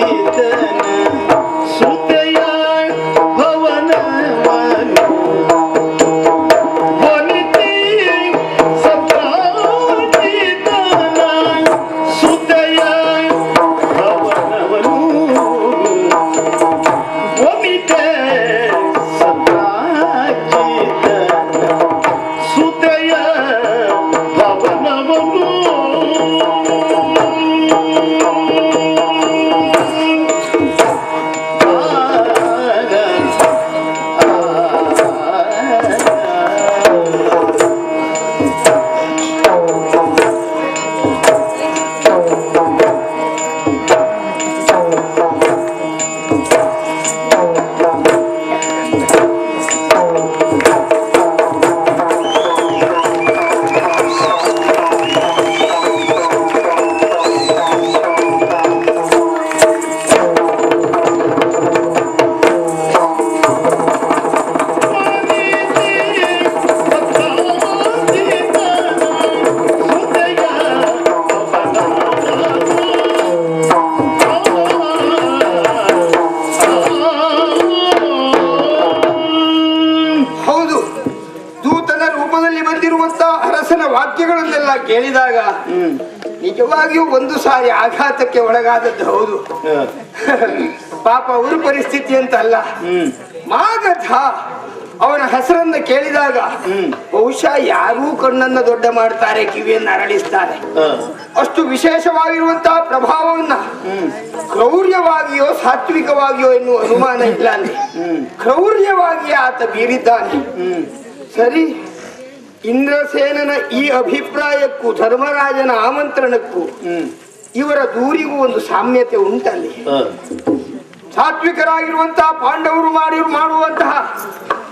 the ವಾಕ್ಯಗಳನ್ನೆಲ್ಲ ಕೇಳಿದಾಗ ನಿಜವಾಗಿಯೂ ಒಂದು ಸಾರಿ ಆಘಾತಕ್ಕೆ ಒಳಗಾದದ್ದು ಹೌದು. ಪಾಪ ಅವರು ಪರಿಸ್ಥಿತಿ ಅಂತ ಅಲ್ಲ ಮಾಗಧ ಅವನ ಹೆಸರನ್ನು ಕೇಳಿದಾಗ ಬಹುಶಃ ಯಾರೂ ಕಣ್ಣನ್ನ ದೊಡ್ಡ ಮಾಡ್ತಾರೆ ಕಿವಿಯನ್ನು ಅರಳಿಸ್ತಾರೆ. ಅಷ್ಟು ವಿಶೇಷವಾಗಿರುವಂತಹ ಪ್ರಭಾವವನ್ನ ಕ್ರೌರ್ಯವಾಗಿಯೋ ಸಾತ್ವಿಕವಾಗಿಯೋ ಎನ್ನುವ ಅನುಮಾನ ಇಲ್ಲ ಅಂದ್ರೆ ಕ್ರೌರ್ಯವಾಗಿ ಆತ ಬೀರಿದ್ದಾನೆ. ಸರಿ ಇಂದ್ರಸೇನನ ಈ ಅಭಿಪ್ರಾಯಕ್ಕೂ ಧರ್ಮರಾಜನ ಆಮಂತ್ರಣಕ್ಕೂ ಇವರ ದೂರಿಗೂ ಒಂದು ಸಾಮ್ಯತೆ ಉಂಟಲ್ಲಿ. ಸಾತ್ವಿಕರಾಗಿರುವಂತಹ ಪಾಂಡವರು ಮಾಡಿ ಮಾಡುವಂತಹ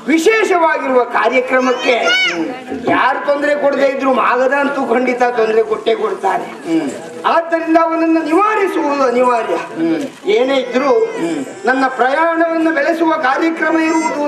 ವಿಶೇಷವಾಗಿರುವ ಕಾರ್ಯಕ್ರಮಕ್ಕೆ ಯಾರು ತೊಂದರೆ ಕೊಡದೆ ಇದ್ರು ಮಾಗದ ಅಂತೂ ಖಂಡಿತ ತೊಂದರೆ ಕೊಟ್ಟೆ ಕೊಡ್ತಾರೆ. ಆದ್ದರಿಂದ ಅವನನ್ನು ನಿವಾರಿಸುವುದು ಅನಿವಾರ್ಯ. ಏನೇ ಇದ್ರೂ ನನ್ನ ಪ್ರಯಾಣವನ್ನು ಬೆಳೆಸುವ ಕಾರ್ಯಕ್ರಮ ಇರುವುದು